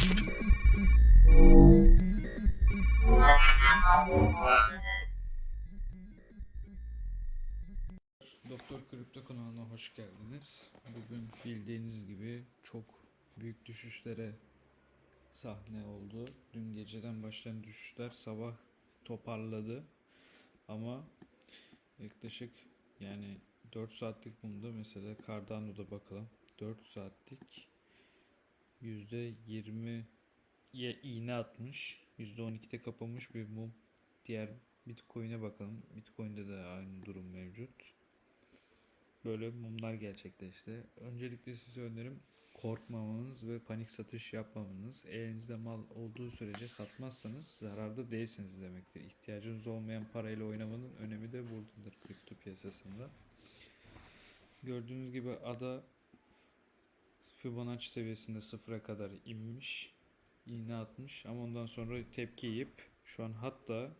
Doktor Kripto kanalına hoş geldiniz. Bugün bildiğiniz gibi çok büyük düşüşlere sahne oldu. Dün geceden başlayan düşüşler sabah toparladı. Ama yaklaşık yani 4 saatlik bunda mesela Cardano'da bakalım. 4 saatlik %20 ye iğne atmış. %12'de kapanmış bir mum. Diğer Bitcoin'e bakalım. Bitcoin'de de aynı durum mevcut böyle mumlar gerçekleşti. Öncelikle size önerim korkmamanız ve panik satış yapmamanız. Elinizde mal olduğu sürece satmazsanız zararda değilsiniz demektir. İhtiyacınız olmayan parayla oynamanın önemi de buradadır kripto piyasasında. Gördüğünüz gibi ada Fibonacci seviyesinde sıfıra kadar inmiş. iğne atmış ama ondan sonra tepki yiyip şu an hatta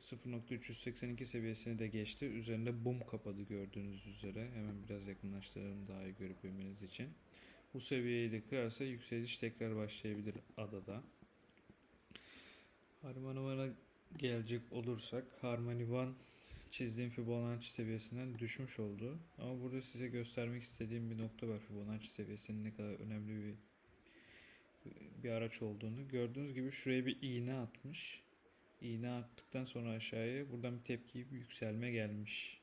0.382 seviyesini de geçti. Üzerinde boom kapadı gördüğünüz üzere. Hemen biraz yakınlaştıralım daha iyi görüp bilmeniz için. Bu seviyeyi de kırarsa yükseliş tekrar başlayabilir adada. Harmony One'a gelecek olursak Harmony One çizdiğim Fibonacci seviyesinden düşmüş oldu. Ama burada size göstermek istediğim bir nokta var Fibonacci seviyesinin ne kadar önemli bir bir araç olduğunu. Gördüğünüz gibi şuraya bir iğne atmış iğne attıktan sonra aşağıya buradan bir tepki bir yükselme gelmiş.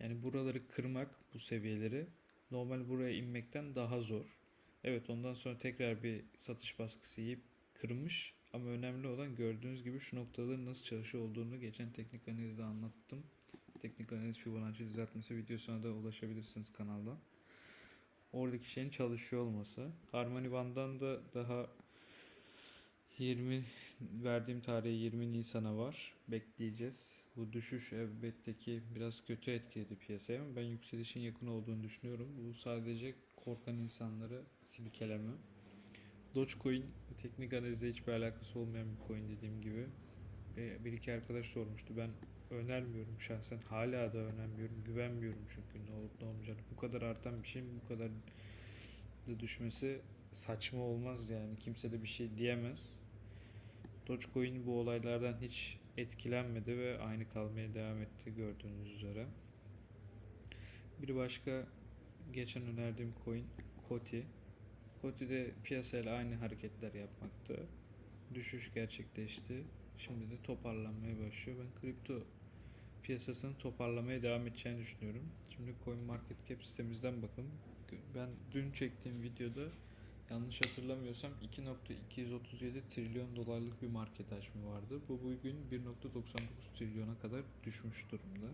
Yani buraları kırmak bu seviyeleri normal buraya inmekten daha zor. Evet ondan sonra tekrar bir satış baskısı yiyip kırmış ama önemli olan gördüğünüz gibi şu noktaların nasıl çalışıyor olduğunu geçen teknik analizde anlattım. Teknik analiz Fibonacci düzeltmesi videosuna da ulaşabilirsiniz kanalda. Oradaki şeyin çalışıyor olması. Harmony Band'dan da daha 20 verdiğim tarihe 20 Nisan'a var. Bekleyeceğiz. Bu düşüş elbette ki biraz kötü etkiledi piyasaya ama ben yükselişin yakın olduğunu düşünüyorum. Bu sadece korkan insanları silkeleme. Dogecoin teknik analizle hiçbir alakası olmayan bir coin dediğim gibi. Ve bir iki arkadaş sormuştu. Ben önermiyorum şahsen. Hala da önermiyorum. Güvenmiyorum çünkü ne olup ne olmayacağını. Bu kadar artan bir şeyin bu kadar da düşmesi saçma olmaz yani. Kimse de bir şey diyemez. Dogecoin bu olaylardan hiç etkilenmedi ve aynı kalmaya devam etti gördüğünüz üzere. Bir başka geçen önerdiğim coin Koti. Koti de piyasayla aynı hareketler yapmakta. Düşüş gerçekleşti. Şimdi de toparlanmaya başlıyor. Ben kripto piyasasının toparlamaya devam edeceğini düşünüyorum. Şimdi Coin Market Cap sitemizden bakın. Ben dün çektiğim videoda yanlış hatırlamıyorsam 2.237 trilyon dolarlık bir market hacmi vardı. Bu bugün 1.99 trilyona kadar düşmüş durumda.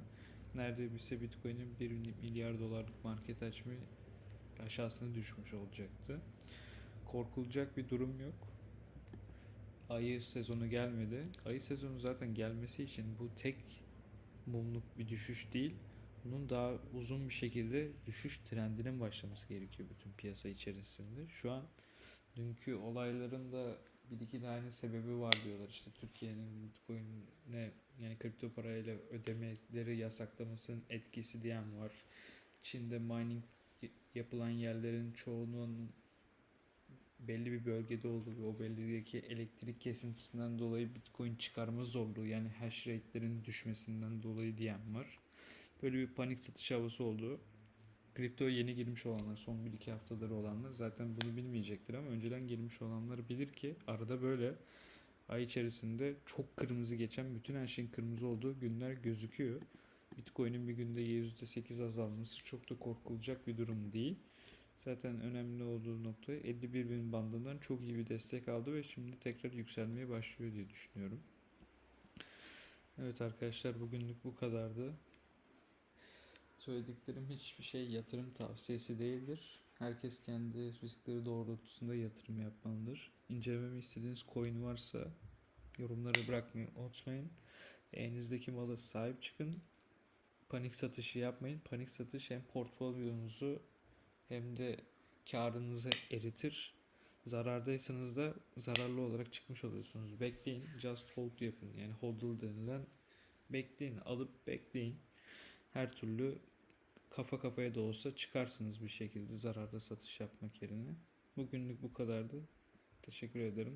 Neredeyse Bitcoin'in 1 milyar dolarlık market hacmi aşağısına düşmüş olacaktı. Korkulacak bir durum yok. Ayı sezonu gelmedi. Ayı sezonu zaten gelmesi için bu tek mumluk bir düşüş değil. Bunun daha uzun bir şekilde düşüş trendinin başlaması gerekiyor bütün piyasa içerisinde. Şu an dünkü olayların da bir iki tane sebebi var diyorlar. İşte Türkiye'nin Bitcoin'e yani kripto parayla ödemeleri yasaklamasının etkisi diyen var. Çin'de mining yapılan yerlerin çoğunun belli bir bölgede olduğu ve o bölgedeki elektrik kesintisinden dolayı Bitcoin çıkarma zorluğu yani hash rate'lerin düşmesinden dolayı diyen var. Böyle bir panik satış havası oldu. Kripto yeni girmiş olanlar, son 1-2 haftadır olanlar zaten bunu bilmeyecektir ama önceden girmiş olanlar bilir ki arada böyle ay içerisinde çok kırmızı geçen bütün her şeyin kırmızı olduğu günler gözüküyor. Bitcoin'in bir günde %8 azalması çok da korkulacak bir durum değil. Zaten önemli olduğu nokta 51 bin bandından çok iyi bir destek aldı ve şimdi tekrar yükselmeye başlıyor diye düşünüyorum. Evet arkadaşlar bugünlük bu kadardı. Söylediklerim hiçbir şey yatırım tavsiyesi değildir. Herkes kendi riskleri doğrultusunda yatırım yapmalıdır. İncelememi istediğiniz coin varsa yorumlara bırakmayı unutmayın. Elinizdeki malı sahip çıkın. Panik satışı yapmayın. Panik satış hem portfolyonuzu hem de karınızı eritir. Zarardaysanız da zararlı olarak çıkmış oluyorsunuz. Bekleyin. Just hold yapın. Yani hodl denilen bekleyin. Alıp bekleyin. Her türlü kafa kafaya da olsa çıkarsınız bir şekilde zararda satış yapmak yerine. Bugünlük bu kadardı. Teşekkür ederim.